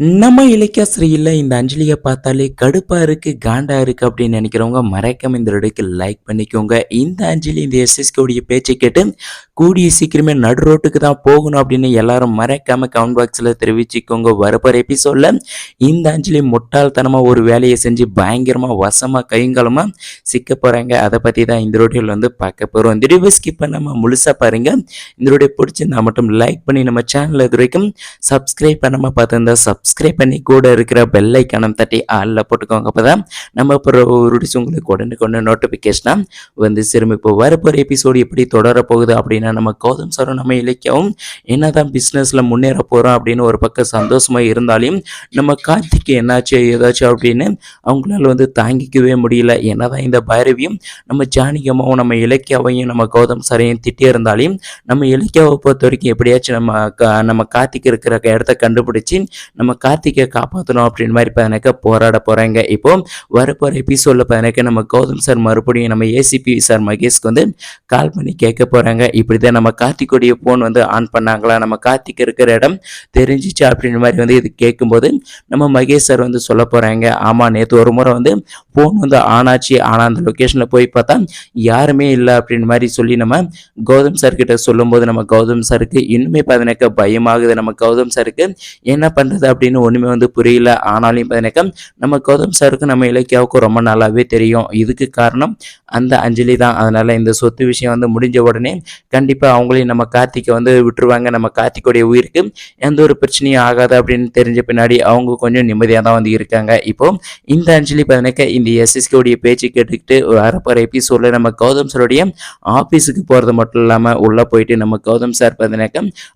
நம்ம இலக்கியாசிரியில் இந்த அஞ்சலியை பார்த்தாலே கடுப்பா இருக்கு காண்டா இருக்கு அப்படின்னு நினைக்கிறவங்க மறக்காம இந்த வீடியோக்கு லைக் பண்ணிக்கோங்க. இந்த அஞ்சலி இந்த எஸ்எஸ்கேவுடைய பேச்சை கேட்டு கூடிய சீக்கிரமே நடு ரோட்டுக்கு தான் போகணும் அப்படின்னு எல்லாரும் மறக்காம கவுண்ட் பாக்ஸில் தெரிவிச்சுக்கோங்க. வரப்போற எபிசோட்ல இந்த அஞ்சலி முட்டாள்தனமாக ஒரு வேலையை செஞ்சு பயங்கரமாக வசமாக கைங்கலமாக சிக்க போகிறாங்க அதை பற்றி தான் இந்த ரோட்டில் வந்து பார்க்க போகிறோம் திடீர் ஸ்கிப் பண்ணாமல் முழுசாக பாருங்க. இந்த வீடியோ பிடிச்சிருந்தா மட்டும் லைக் பண்ணி நம்ம சேனல் இது வரைக்கும் சப்ஸ்கிரைப் பண்ணாமல் பார்த்துருந்தா சப்ஸ்கிரைப் பண்ணி கூட இருக்கிற பெல் ஐக்கானம் தட்டி ஆளில் போட்டுக்கோங்க. அப்போ தான் நம்ம அப்புறம் ஒரு உங்களுக்கு உடனே கொண்டு நோட்டிஃபிகேஷனாக வந்து சிறுமி இப்போ வரப்போகிற எபிசோடு எப்படி தொடர போகுது அப்படின்னா நம்ம கௌதம் சாரும் நம்ம இலக்கியாவும் என்னதான் பிஸ்னஸில் முன்னேற போகிறோம் அப்படின்னு ஒரு பக்கம் சந்தோஷமாக இருந்தாலும் நம்ம கார்த்திக்கு என்னாச்சு ஏதாச்சும் அப்படின்னு அவங்களால வந்து தாங்கிக்கவே முடியல. என்னதான் இந்த பைரவியும் நம்ம ஜானிகமாகவும் நம்ம இலக்கியாவையும் நம்ம கௌதம் சாரையும் திட்டி இருந்தாலையும் நம்ம இலக்கியாவை பொறுத்த வரைக்கும் எப்படியாச்சும் நம்ம கா- நம்ம கார்த்திக் இருக்கிற இடத்த கண்டுபிடிச்சி நம்ம கார்த்திகை காப்பாற்றணும் அப்படின்னு மாதிரி பதினாக்க போராட போகிறாங்க இப்போ வரப்போகிற எபிசோடில் பதினாக்க நம்ம கௌதம் சார் மறுபடியும் நம்ம ஏசிபி சார் மகேஷ்க்கு வந்து கால் பண்ணி கேட்க போகிறாங்க இப்படி தான் நம்ம கார்த்திகோடைய ஃபோன் வந்து ஆன் பண்ணாங்களா? நம்ம கார்த்திக் இருக்கிற இடம் தெரிஞ்சிச்சு அப்படின்ற மாதிரி வந்து இது கேட்கும்போது நம்ம மகேஷ் சார் வந்து சொல்ல போகிறாங்க ஆமாம் நேற்று ஒரு முறை வந்து ஃபோன் வந்து ஆன் ஆச்சு. ஆனால் அந்த லொக்கேஷனில் போய் பார்த்தா யாருமே இல்லை அப்படின்ற மாதிரி சொல்லி நம்ம கௌதம் சார் கிட்ட சொல்லும்போது நம்ம கௌதம் சாருக்கு இன்னுமே பதினாக்க பயமாகுது. நம்ம கௌதம் சாருக்கு என்ன பண்ணுறது அப்படி அப்படின்னு ஒன்றுமே வந்து புரியல. ஆனாலும் பதினக்க நம்ம கௌதம் சாருக்கு நம்ம இலக்கியாவுக்கும் ரொம்ப நல்லாவே தெரியும். இதுக்கு காரணம் அந்த அஞ்சலி தான். அதனால் இந்த சொத்து விஷயம் வந்து முடிஞ்ச உடனே கண்டிப்பாக அவங்களையும் நம்ம கார்த்திக்கை வந்து விட்டுருவாங்க. நம்ம கார்த்திகோடைய உயிருக்கு எந்த ஒரு பிரச்சனையும் ஆகாது அப்படின்னு தெரிஞ்ச பின்னாடி அவங்க கொஞ்சம் நிம்மதியாக தான் வந்து இருக்காங்க. இப்போ இந்த அஞ்சலி பதினக்க இந்த எஸ்எஸ்கே உடைய பேச்சு கேட்டுக்கிட்டு வரப்போகிற எபிசோடில் நம்ம கௌதம் சாருடைய ஆஃபீஸுக்கு போகிறது மட்டும் இல்லாமல் உள்ளே போயிட்டு நம்ம கௌதம் சார் பதினக்க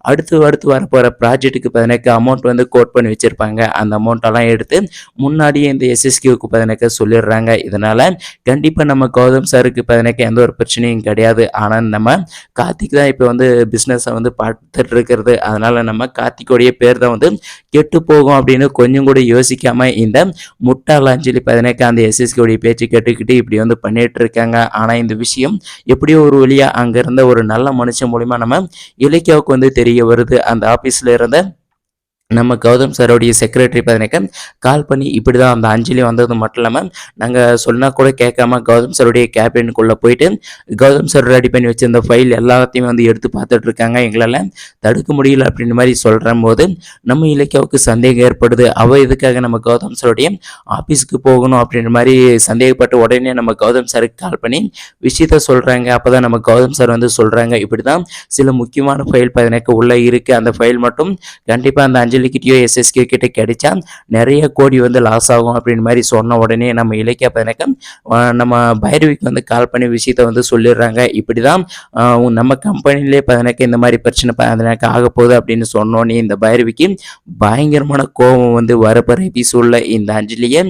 அடுத்து அடுத்து வரப்போகிற ப்ராஜெக்ட்டுக்கு பதினக்க அமௌண்ட் வந்து கோட் பண்ணி வச்சுருப்பாங்க. அந்த அமௌண்ட்டெல்லாம் எடுத்து முன்னாடியே இந்த எஸ்எஸ்கியூக்கு பதினக்க சொல்லிடுறாங்க. இதனால் கண்டிப்பாக நம்ம கௌதம் சாருக்கு பதினக்க எந்த ஒரு பிரச்சனையும் கிடையாது. ஆனால் நம்ம கார்த்திக் தான் இப்போ வந்து பிஸ்னஸை வந்து பார்த்துட்டு இருக்கிறது. அதனால் நம்ம கார்த்திகோடைய பேர் தான் வந்து கெட்டு போகும் அப்படின்னு கொஞ்சம் கூட யோசிக்காமல் இந்த முட்டாளாஞ்சலி பதினக்க அந்த எஸ்எஸ்கியோடைய பேச்சு கேட்டுக்கிட்டு இப்படி வந்து பண்ணிட்டு இருக்காங்க. ஆனால் இந்த விஷயம் எப்படியோ ஒரு வழியாக அங்கே இருந்த ஒரு நல்ல மனுஷன் மூலிமா நம்ம இலக்கியாவுக்கு வந்து தெரிய வருது. அந்த ஆஃபீஸில் இருந்த நம்ம கௌதம் சாரோடைய செக்ரட்டரி பார்த்தீங்கன்னாக்கா கால் பண்ணி இப்படி தான் அந்த அஞ்சலி வந்தது மட்டும் இல்லாமல் நாங்கள் சொன்னால் கூட கேட்காம கௌதம் சாருடைய கேபினுக்குள்ளே போயிட்டு கௌதம் சார் ரெடி பண்ணி வச்சிருந்த ஃபைல் எல்லாத்தையும் வந்து எடுத்து பார்த்துட்டு இருக்காங்க. எங்களால் தடுக்க முடியல அப்படின்ற மாதிரி சொல்கிற போது நம்ம இலக்கியாவுக்கு சந்தேகம் ஏற்படுது. அவள் இதுக்காக நம்ம கௌதம் சாருடைய ஆஃபீஸுக்கு போகணும் அப்படின்ற மாதிரி சந்தேகப்பட்டு உடனே நம்ம கௌதம் சாருக்கு கால் பண்ணி விஷயத்த சொல்கிறாங்க அப்போ தான் நம்ம கௌதம் சார் வந்து சொல்கிறாங்க இப்படி தான் சில முக்கியமான ஃபைல் பார்த்தீங்கன்னாக்கா உள்ளே இருக்குது அந்த ஃபைல் மட்டும் கண்டிப்பாக அந்த அஞ்சலிக்கிட்டயோ எஸ்எஸ்கே கிட்ட கிடைச்சா நிறைய கோடி வந்து லாஸ் ஆகும் அப்படின்னு மாதிரி சொன்ன உடனே நம்ம இலக்கியா பதினக்க நம்ம பைரவிக்கு வந்து கால் பண்ணி விஷயத்த வந்து சொல்லிடுறாங்க. இப்படி தான் நம்ம கம்பெனிலே பதினக்க இந்த மாதிரி பிரச்சனை பதினக்க ஆக போகுது அப்படின்னு சொன்னோன்னே இந்த பைரவிக்கு பயங்கரமான கோபம் வந்து வரப்போகிற எபிசோடில் இந்த அஞ்சலியை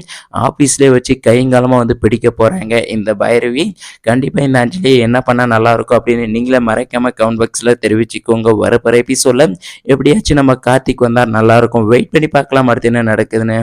ஆஃபீஸ்லேயே வச்சு கைங்காலமாக வந்து பிடிக்க போகிறாங்க இந்த பைரவி கண்டிப்பாக இந்த அஞ்சலியை என்ன பண்ணால் நல்லா இருக்கும் அப்படின்னு நீங்களே மறைக்காம கவுண்ட் பாக்ஸில் தெரிவிச்சுக்கோங்க. வரப்போகிற எபிசோடில் எப்படியாச்சும் நம்ம கார்த்திக் வந்தால் நல்லாயிருக்கும். வெயிட் பண்ணி பார்க்கலாம் அடுத்து என்ன நடக்குதுன்னு.